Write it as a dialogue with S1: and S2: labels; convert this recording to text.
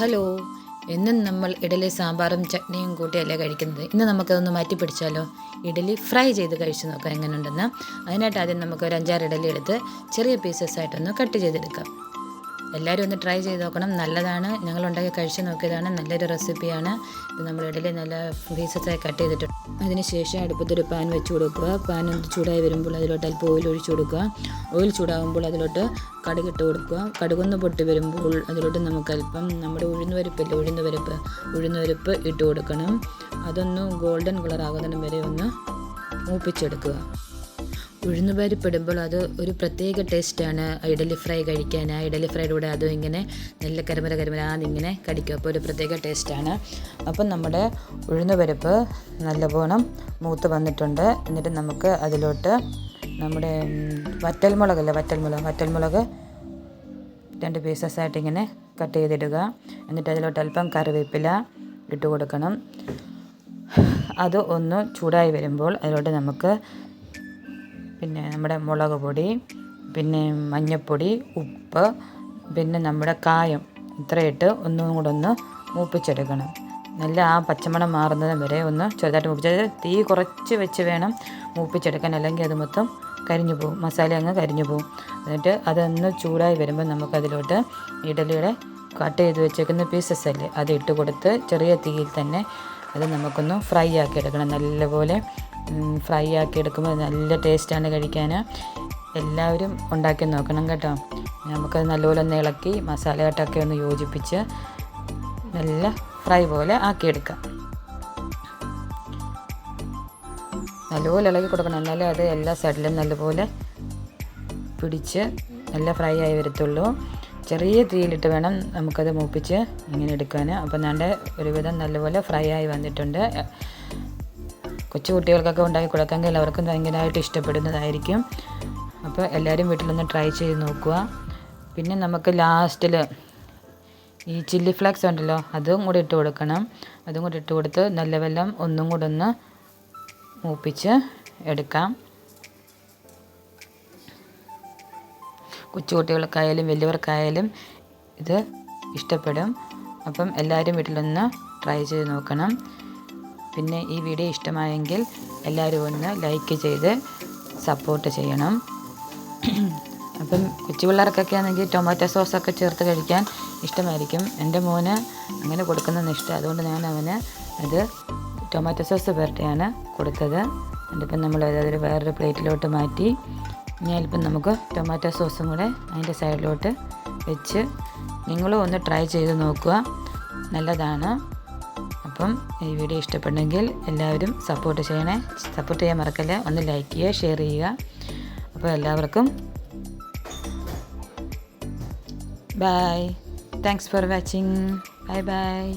S1: Hello. എന്നും നമ്മൾ ഇഡലി സാമ്പാറും ചട്നിയും കൂട്ടിയല്ലേ കഴിക്കുന്നത്? ഇന്ന് നമുക്കതൊന്ന് മാറ്റി പിടിച്ചാലോ? ഇഡലി ഫ്രൈ ചെയ്ത് കഴിച്ച് നോക്കാം എങ്ങനെയുണ്ടെന്ന്. അതിനായിട്ട് ആദ്യം നമുക്ക് ഒരു അഞ്ചാറ് ഇഡലി എടുത്ത് ചെറിയ പീസസ് ആയിട്ടൊന്ന് കട്ട് ചെയ്തെടുക്കാം. എല്ലാവരും ഒന്ന് ട്രൈ ചെയ്ത് നോക്കണം. നല്ലതാണ്. ഞങ്ങൾ ഉണ്ടാക്കി കഴിച്ച് നോക്കിയതാണ്. നല്ലൊരു റെസിപ്പിയാണ് ഇത് നമ്മൾ ഇടയിൽ നല്ല പീസസായി കട്ട് ചെയ്തിട്ടുണ്ട്. അതിനുശേഷം അടുപ്പത്തൊരു പാൻ വെച്ച് കൊടുക്കുക. പാൻ ഒന്ന് ചൂടായി വരുമ്പോൾ അതിലോട്ട് അല്പം ഓയിൽ ഒഴിച്ചു കൊടുക്കുക. ഓയിൽ ചൂടാകുമ്പോൾ അതിലോട്ട് കടുകിട്ട് കൊടുക്കുക. കടുകൊന്ന് പൊട്ടി വരുമ്പോൾ അതിലോട്ട് നമുക്ക് അല്പം നമ്മുടെ ഉഴുന്നുപരിപ്പില്ലേ ഉഴുന്നുപരിപ്പ് ഉഴുന്നുപരിപ്പ് ഇട്ട് കൊടുക്കണം. അതൊന്ന് ഗോൾഡൻ കളർ ആകുന്നതിന് വരെ ഒന്ന് മൂപ്പിച്ചെടുക്കുക. ഉഴുന്നുപരിപ്പിടുമ്പോൾ അത് ഒരു പ്രത്യേക ടേസ്റ്റാണ്. ഇഡലി ഫ്രൈ കഴിക്കാൻ ആ ഇഡലി ഫ്രൈയുടെ കൂടെ അതും ഇങ്ങനെ നല്ല കരിമല കരിമല അതിങ്ങനെ കടിക്കും. അപ്പോൾ ഒരു പ്രത്യേക ടേസ്റ്റാണ്. അപ്പം നമ്മുടെ ഉഴുന്നുപരിപ്പ് നല്ലവണ്ണം മൂത്ത് വന്നിട്ടുണ്ട്. എന്നിട്ട് നമുക്ക് അതിലോട്ട് നമ്മുടെ വറ്റൽമുളകല്ലേ വറ്റൽമുളക് വറ്റൽമുളക് രണ്ട് പീസസായിട്ട് ഇങ്ങനെ കട്ട് ചെയ്തിടുക. എന്നിട്ട് അതിലോട്ട് അല്പം കറിവേപ്പില ഇട്ട് കൊടുക്കണം. അത് ഒന്ന് ചൂടായി വരുമ്പോൾ അതിലോട്ട് നമുക്ക് പിന്നെ നമ്മുടെ മുളക് പൊടി പിന്നെ മഞ്ഞൾപ്പൊടി ഉപ്പ് പിന്നെ നമ്മുടെ കായം. ഇത്രയിട്ട് ഒന്നും കൂടെ ഒന്ന് മൂപ്പിച്ചെടുക്കണം. നല്ല ആ പച്ചമണം മാറുന്നത് വരെ ഒന്ന് ചെറുതായിട്ട് മൂപ്പിച്ചത് തീ കുറച്ച് വെച്ച് വേണം മൂപ്പിച്ചെടുക്കാൻ. അല്ലെങ്കിൽ അത് മൊത്തം കരിഞ്ഞു പോകും മസാല അങ്ങ് കരിഞ്ഞു പോകും എന്നിട്ട് അതൊന്ന് ചൂടായി വരുമ്പോൾ നമുക്കതിലോട്ട് ഇഡലിയുടെ കട്ട് ചെയ്ത് വെച്ചേക്കുന്ന പീസസ് അല്ലേ അത് ഇട്ട് കൊടുത്ത് ചെറിയ തീയിൽ തന്നെ അത് നമുക്കൊന്ന് ഫ്രൈ ആക്കി എടുക്കണം നല്ലപോലെ ഫ്രൈ ആക്കി എടുക്കുമ്പോൾ നല്ല ടേസ്റ്റാണ് കഴിക്കാൻ. എല്ലാവരും ഉണ്ടാക്കി നോക്കണം കേട്ടോ. നമുക്കത് നല്ലപോലെ ഒന്ന് ഇളക്കി മസാലയായിട്ടൊക്കെ ഒന്ന് യോജിപ്പിച്ച് നല്ല ഫ്രൈ പോലെ ആക്കിയെടുക്കാം. നല്ലപോലെ ഇളകി കൊടുക്കണം. എന്നാലേ അത് എല്ലാ സൈഡിലും നല്ലപോലെ പിടിച്ച് നല്ല ഫ്രൈ ആയി വരത്തുള്ളൂ. ചെറിയ തീയിലിട്ട് വേണം നമുക്കത് മൂപ്പിച്ച് ഇങ്ങനെ എടുക്കാൻ. അപ്പം ഞാൻ ഒരുവിധം നല്ലപോലെ ഫ്രൈ ആയി വന്നിട്ടുണ്ട്. കൊച്ചു കുട്ടികൾക്കൊക്കെ ഉണ്ടാക്കി കൊടുക്കാമെങ്കിൽ എല്ലാവർക്കും ഭയങ്കരമായിട്ട് ഇഷ്ടപ്പെടുന്നതായിരിക്കും. അപ്പോൾ എല്ലാവരും വീട്ടിലൊന്ന് ട്രൈ ചെയ്ത് നോക്കുക. പിന്നെ നമുക്ക് ലാസ്റ്റിൽ ഈ ചില്ലി ഫ്ലേക്സ് ഉണ്ടല്ലോ അതും കൂടി ഇട്ട് കൊടുക്കണം. അതും കൂടി ഇട്ട് കൊടുത്ത് നല്ല വെല്ലം ഒന്നും കൂടെ ഒന്ന് മൂപ്പിച്ച് എടുക്കാം. കൊച്ചുകുട്ടികൾക്കായാലും വലിയവർക്കായാലും ഇത് ഇഷ്ടപ്പെടും. അപ്പം എല്ലാവരും വീട്ടിലൊന്ന് ട്രൈ ചെയ്ത് നോക്കണം. പിന്നെ ഈ വീഡിയോ ഇഷ്ടമായെങ്കിൽ എല്ലാവരും ഒന്ന് ലൈക്ക് ചെയ്ത് സപ്പോർട്ട് ചെയ്യണം. അപ്പം കൊച്ചു പിള്ളേർക്കൊക്കെ ആണെങ്കിൽ ടൊമാറ്റോ സോസൊക്കെ ചേർത്ത് കഴിക്കാൻ ഇഷ്ടമായിരിക്കും. എന്റെ മോന് അങ്ങനെ കൊടുക്കുന്നതെന്ന് ഇഷ്ടം. അതുകൊണ്ട് ഞാൻ അവന് അത് ടൊമാറ്റോ സോസ് പുരട്ടിയാണ് കൊടുത്തത്. എന്നിട്ടിപ്പം നമ്മൾ അതൊരു വേറൊരു പ്ലേറ്റിലോട്ട് മാറ്റി ഇനി അല്പം നമുക്ക് ടൊമാറ്റോ സോസും കൂടെ അതിന്റെ സൈഡിലോട്ട് വെച്ച് നിങ്ങളും ഒന്ന് ട്രൈ ചെയ്ത് നോക്കുക. നല്ലതാണ്. അപ്പം ഈ വീഡിയോ ഇഷ്ടപ്പെട്ടെങ്കിൽ എല്ലാവരും സപ്പോർട്ട് ചെയ്യണേ. സപ്പോർട്ട് ചെയ്യാൻ മറക്കല്ല. ഒന്ന് ലൈക്ക് ചെയ്യുക ഷെയർ ചെയ്യുക. അപ്പോൾ എല്ലാവർക്കും bye. Thanks for watching bye bye.